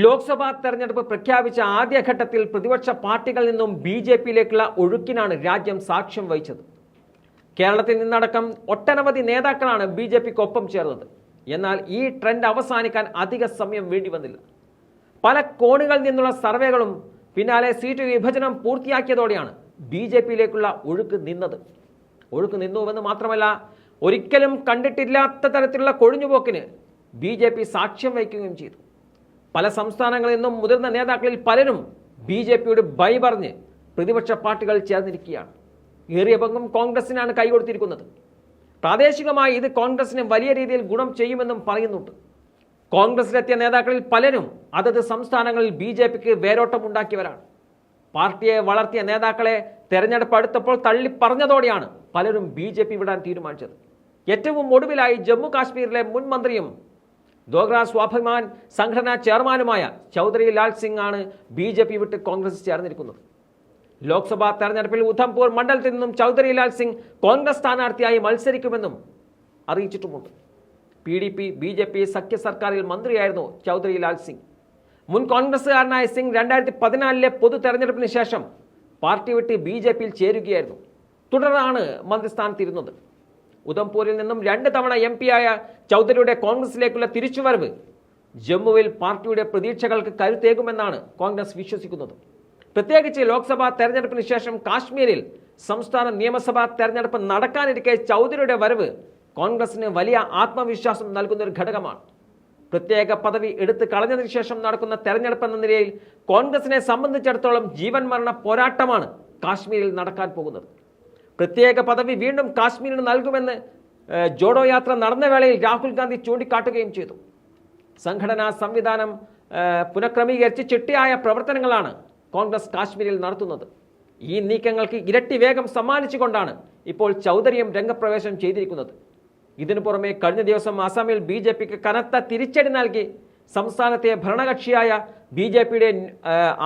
ലോക്സഭാ തെരഞ്ഞെടുപ്പ് പ്രഖ്യാപിച്ച ആദ്യഘട്ടത്തിൽ പ്രതിപക്ഷ പാർട്ടികളിൽ നിന്നും ബി ജെ പിയിലേക്കുള്ള ഒഴുക്കിനാണ് രാജ്യം സാക്ഷ്യം വഹിച്ചത്. കേരളത്തിൽ നിന്നടക്കം ഒട്ടനവധി നേതാക്കളാണ് ബി ജെ പിക്കൊപ്പം ചേർന്നത്. എന്നാൽ ഈ ട്രെൻഡ് അവസാനിക്കാൻ അധിക സമയം വേണ്ടി വന്നില്ല. പല കോണുകളിൽ നിന്നുള്ള സർവേകളും പിന്നാലെ സീറ്റ് വിഭജനം പൂർത്തിയാക്കിയതോടെയാണ് ബി ജെ പിയിലേക്കുള്ള ഒഴുക്ക് നിന്നത്. ഒഴുക്ക് നിന്നുവെന്ന് മാത്രമല്ല ഒരിക്കലും കണ്ടിട്ടില്ലാത്ത തരത്തിലുള്ള കൊഴിഞ്ഞുപോക്കിന് ബി ജെ പി സാക്ഷ്യം വഹിക്കുകയും ചെയ്തു. പല സംസ്ഥാനങ്ങളിൽ നിന്നും മുതിർന്ന നേതാക്കളിൽ പലരും ബി ജെ പിയുടെ ബൈ പറഞ്ഞ് പ്രതിപക്ഷ പാർട്ടികൾ ചേർന്നിരിക്കുകയാണ്. ഏറിയ പങ്കും കോൺഗ്രസിനാണ് കൈകൊടുത്തിരിക്കുന്നത് പ്രാദേശികമായി ഇത് കോൺഗ്രസിന് വലിയ രീതിയിൽ ഗുണം ചെയ്യുമെന്നും പറയുന്നുണ്ട്. കോൺഗ്രസിലെത്തിയ നേതാക്കളിൽ പലരും അതത് സംസ്ഥാനങ്ങളിൽ ബി ജെ പിക്ക് വേരോട്ടമുണ്ടാക്കിയവരാണ്. പാർട്ടിയെ വളർത്തിയ നേതാക്കളെ തെരഞ്ഞെടുപ്പ് അടുത്തപ്പോൾ തള്ളിപ്പറഞ്ഞതോടെയാണ് പലരും ബി ജെ പി വിടാൻ തീരുമാനിച്ചത്. ഏറ്റവും ഒടുവിലായി ജമ്മു കാശ്മീരിലെ മുൻ മന്ത്രിയും ദോഗ്ര സ്വാഭിമാൻ സംഘടനാ ചെയർമാനുമായ ചൗധരി ലാൽ സിംഗ് ആണ് ബി ജെ പി വിട്ട് കോൺഗ്രസ് ചേർന്നിരിക്കുന്നത്. ലോക്സഭാ തെരഞ്ഞെടുപ്പിൽ ഉധംപൂർ മണ്ഡലത്തിൽ നിന്നും ചൗധരി ലാൽ സിംഗ് കോൺഗ്രസ് സ്ഥാനാർത്ഥിയായി മത്സരിക്കുമെന്നും അറിയിച്ചിട്ടുമുണ്ട്. P D P B J P സഖ്യ സർക്കാരിൽ മന്ത്രിയായിരുന്നു ചൗധരി ലാൽ സിംഗ്. മുൻ കോൺഗ്രസ്സുകാരനായ സിംഗ് രണ്ടായിരത്തി പതിനാലിലെ പൊതു തെരഞ്ഞെടുപ്പിന് ശേഷം പാർട്ടി വിട്ട് ബി ജെ പിയിൽ ചേരുകയായിരുന്നു. തുടർന്നാണ് മന്ത്രിസ്ഥാനത്തിരുന്നത് ഉധംപൂരിൽ നിന്നും രണ്ട് തവണ എം ആയ ചൗധരിയുടെ കോൺഗ്രസിലേക്കുള്ള തിരിച്ചുവരവ് ജമ്മുവിൽ പാർട്ടിയുടെ പ്രതീക്ഷകൾക്ക് കരുത്തേകുമെന്നാണ് കോൺഗ്രസ് വിശ്വസിക്കുന്നത്. പ്രത്യേകിച്ച് ലോക്സഭാ തെരഞ്ഞെടുപ്പിന് ശേഷം കാശ്മീരിൽ സംസ്ഥാന നിയമസഭാ തെരഞ്ഞെടുപ്പ് നടക്കാനിരിക്കെ ചൗധരിയുടെ വരവ് കോൺഗ്രസിന് വലിയ ആത്മവിശ്വാസം നൽകുന്ന ഒരു ഘടകമാണ്. പ്രത്യേക പദവി എടുത്തു കളഞ്ഞതിനു ശേഷം നടക്കുന്ന തെരഞ്ഞെടുപ്പ് എന്ന നിലയിൽ കോൺഗ്രസിനെ സംബന്ധിച്ചിടത്തോളം ജീവൻ മരണ പോരാട്ടമാണ് കാശ്മീരിൽ നടക്കാൻ പോകുന്നത്. പ്രത്യേക പദവി വീണ്ടും കാശ്മീരിന് നൽകുമെന്ന് ജോഡോ യാത്ര നടന്ന വേളയിൽ രാഹുൽ ഗാന്ധി ചൂണ്ടിക്കാട്ടുകയും ചെയ്തു. സംഘടനാ സംവിധാനം പുനഃക്രമീകരിച്ച് ചിട്ടയായ പ്രവർത്തനങ്ങളാണ് കോൺഗ്രസ് കാശ്മീരിൽ നടത്തുന്നത്. ഈ നീക്കങ്ങൾക്ക് ഇരട്ടി വേഗം സമ്മാനിച്ചുകൊണ്ടാണ് ഇപ്പോൾ ചൗധരിയും രംഗപ്രവേശം ചെയ്തിരിക്കുന്നത്. ഇതിനു പുറമെ കഴിഞ്ഞ ദിവസം അസമിൽ ബി ജെ പിക്ക് കനത്ത തിരിച്ചടി നൽകി സംസ്ഥാനത്തെ ഭരണകക്ഷിയായ ബി ജെ പിയുടെ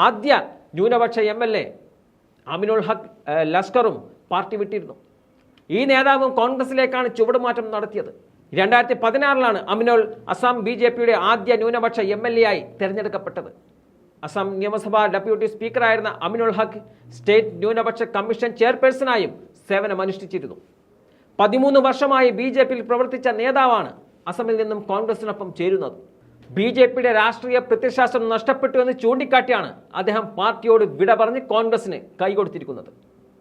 ആദ്യ ന്യൂനപക്ഷ M L A Aminul Haque ഏഹ്, ലഷ്കറും പാർട്ടി വിട്ടിരുന്നു. ഈ നേതാവും കോൺഗ്രസിലേക്കാണ് ചുവടുമാറ്റം നടത്തിയത്. രണ്ടായിരത്തി പതിനാറിലാണ് അമിനോൾ അസം ബി ജെ പിയുടെ ആദ്യ ന്യൂനപക്ഷ എം എൽ എ ആയി തെരഞ്ഞെടുക്കപ്പെട്ടത്. അസം നിയമസഭാ ഡെപ്യൂട്ടി സ്പീക്കറായിരുന്ന അമിനോൾ ഹക്ക് സ്റ്റേറ്റ് ന്യൂനപക്ഷ കമ്മീഷൻ ചെയർപേഴ്സണായും സേവനമനുഷ്ഠിച്ചിരുന്നു. പതിമൂന്ന് വർഷമായി ബി ജെ പിയിൽ പ്രവർത്തിച്ച നേതാവാണ് അസമിൽ നിന്നും കോൺഗ്രസിനൊപ്പം ചേരുന്നത്. ബി ജെ പിയുടെ രാഷ്ട്രീയ പ്രത്യശാസ്ത്രം നഷ്ടപ്പെട്ടു എന്ന് ചൂണ്ടിക്കാട്ടിയാണ് അദ്ദേഹം പാർട്ടിയോട് വിട പറഞ്ഞ് കോൺഗ്രസിന് കൈകൊടുത്തിരിക്കുന്നത്.